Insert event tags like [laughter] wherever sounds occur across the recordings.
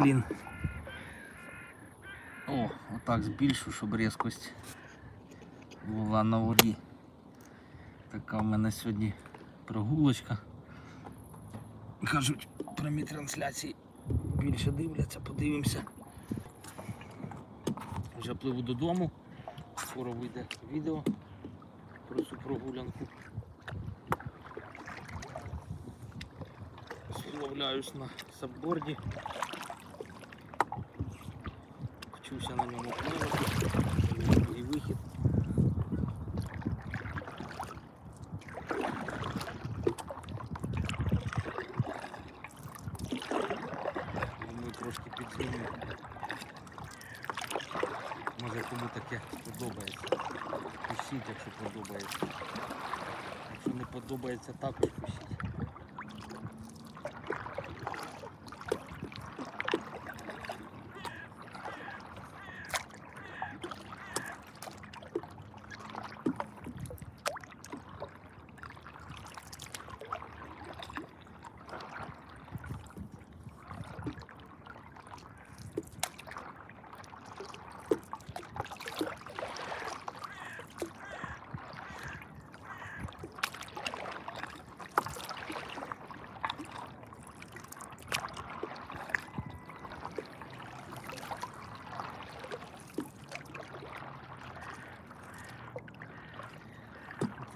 блін. О, отак збільшу, щоб різкость була на воді. Така в мене сьогодні прогулочка. Кажуть, прямі трансляції більше дивляться, подивимося. Вже пливу додому. Скоро вийде відео про цю прогулянку. Сплавляюсь на сабборді. Вчуся на ньому плавати. І вихід. Думаю, трошки підзміню. Може кому таке подобається. Пишіть, якщо подобається. Якщо не подобається, також пишіть.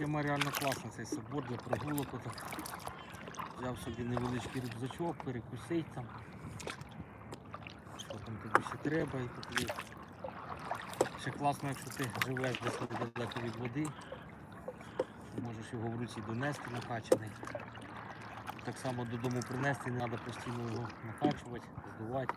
Тема реально класна, цей собор для прогулок. Взяв собі невеличкий рюкзачок, перекусить там. Що там тобі ще треба і тут є. Ще класно, якщо ти живеш десь далеко від води, можеш його в руці донести накачаний. Так само додому принести, не треба постійно його накачувати, здувати.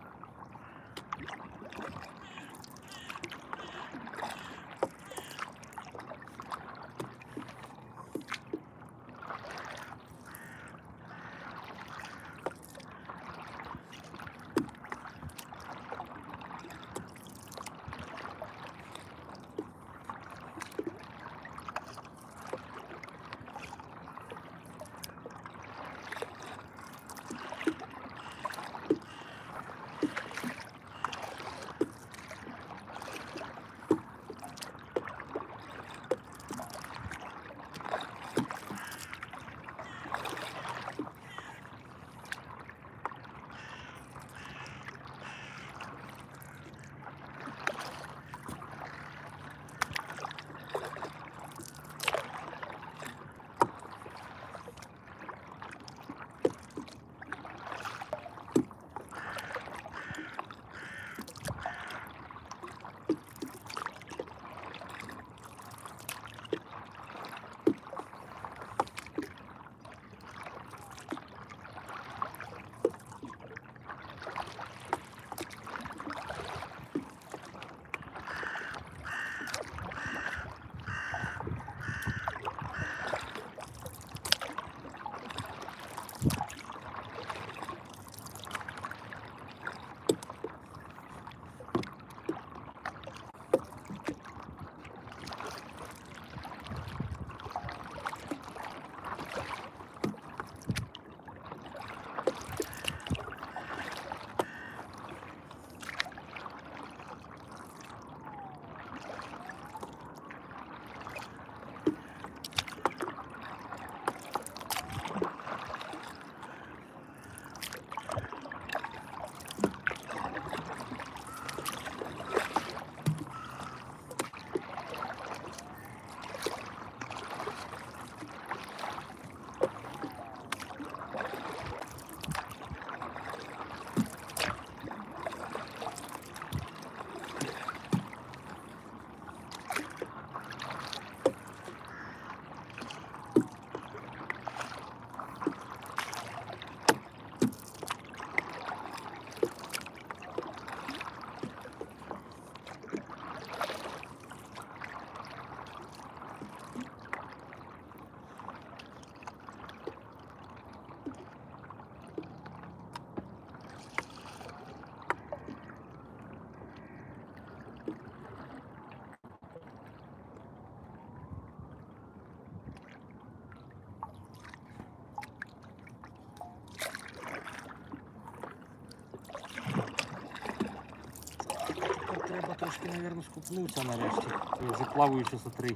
Трошки, мабуть, скупнувся нарешті. Я вже плаваю часа три.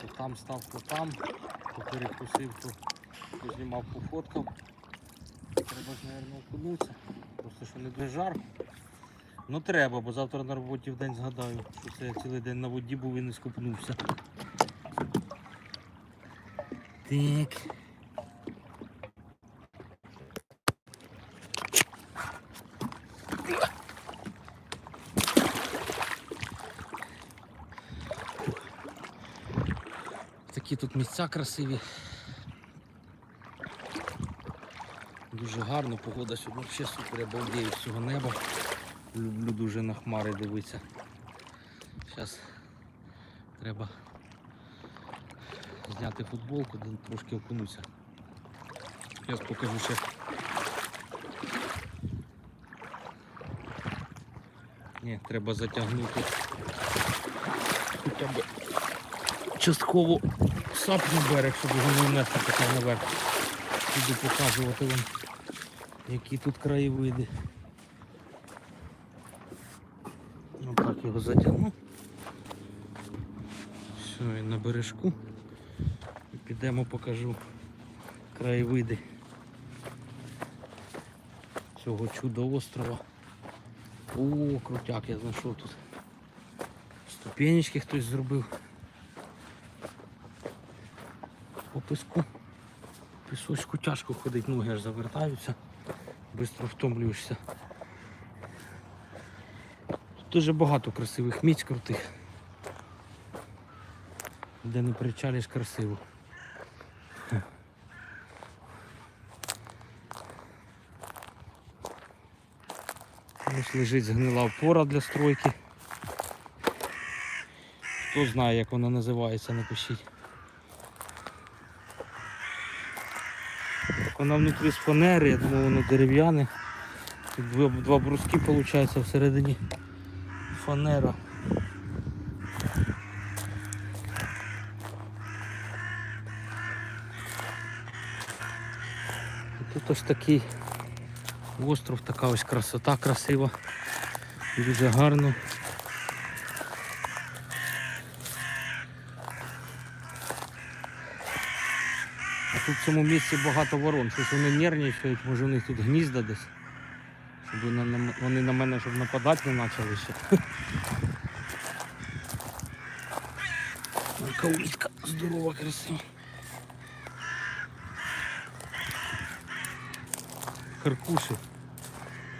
То там став, то там, то перекусив, то познімав, пофоткав. Треба ж, мабуть, окунутися. Просто що не дуже жарко. Ну треба, бо завтра на роботі в день згадаю, що це я цілий день на воді був і не скупнувся. Так. Тут місця красиві. Дуже гарно, погода сьогодні взагалі супер, я балдею з цього неба. Люблю дуже на хмари дивитися. Зараз треба зняти футболку, трошки окунуся. Зараз покажу ще. Ні, треба затягнути хоча б частково сап на берег, щоб його не внести поки наверх. Буду показувати вам, які тут краєвиди. Ну так його затягну. Все, він на бережку. Підемо покажу краєвиди цього чудо острова. О, крутяк, я знайшов тут. Ступенечки хтось зробив. По піску. Пісочку тяжко ходить, ноги аж завертаються, швидко втомлюєшся. Дуже багато красивих місць крутих. Де не причалиш красиво. Ось лежить згнила опора для стройки. Хто знає, як вона називається, напишіть. Вона внутрі з фанери, я думаю, воно дерев'яне. Два, два бруски виходить всередині фанера. І тут ось такий остров, така ось красота красива. Дуже гарно. Тут в цьому місці багато ворон. Щось вони нервничають, може у них тут гнізда десь. Щоб вони на, мене щоб нападати не почали ще. Яка улітка здорова, красива. Харкуші.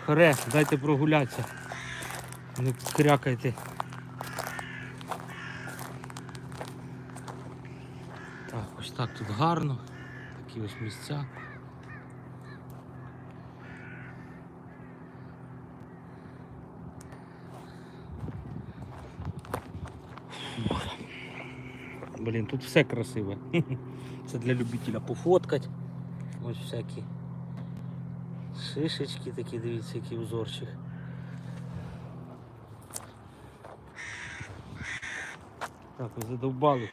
Харе, дайте прогулятися. Не крякайте. Так, ось так тут гарно. Такі ось місця. Блін, тут все красиве. [laughs] Це для любителя пофоткати. Ось всякі шишечки такі, дивіться, які узорчик. Так, задовбали.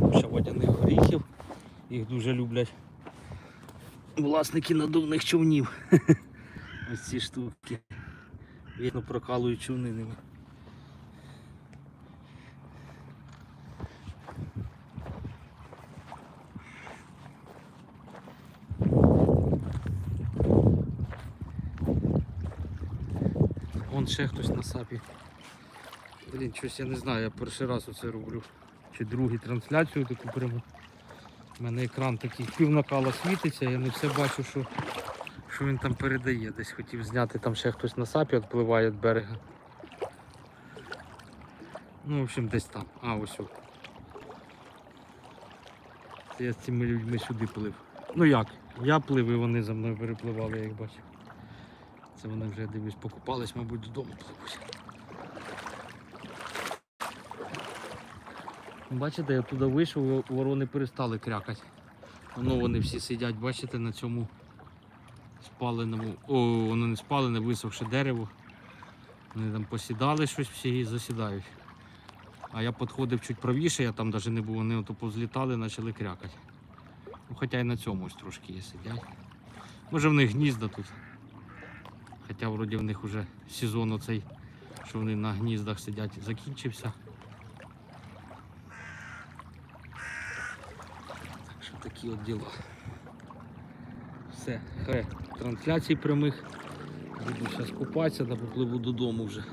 Куча водяних горіхів. Їх дуже люблять власники надувних човнів. [laughs] Ось ці штуки. Вірно прокалують човни ними. Вон ще хтось на сапі. Блін, щось я не знаю, я перший раз оце роблю. Чи другу трансляцію таку пряму. У мене екран такий пів накала світиться, я не все бачу, що, що він там передає. Десь хотів зняти, там ще хтось на сапі відпливає від берега. Ну, в общем, десь там. А, ось. Це я з цими людьми сюди плив. Ну як? Я плив і вони за мною перепливали, як бачив. Це вони вже дивлюсь, покупались, мабуть, додому пливуть. Бачите, я туди вийшов, ворони перестали крякати. Воно вони всі сидять, бачите, на цьому спаленому, о, воно не спалене, висохше дерево. Вони там посідали щось всі і засідають. А я підходив чуть правіше, я там навіть не був, вони ото позлітали, почали крякати. Ну, хоча і на цьому ось трошки є сидять. Може в них гнізда тут. Хоча вроді в них вже сезон оцей, що вони на гніздах сидять, закінчився. Так що такі от діла. Все, хай трансляцій прямих. Буду зараз купатися та попливу додому вже.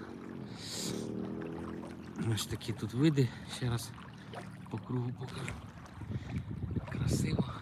Ось такі тут види. Ще раз по кругу покажу. Красиво.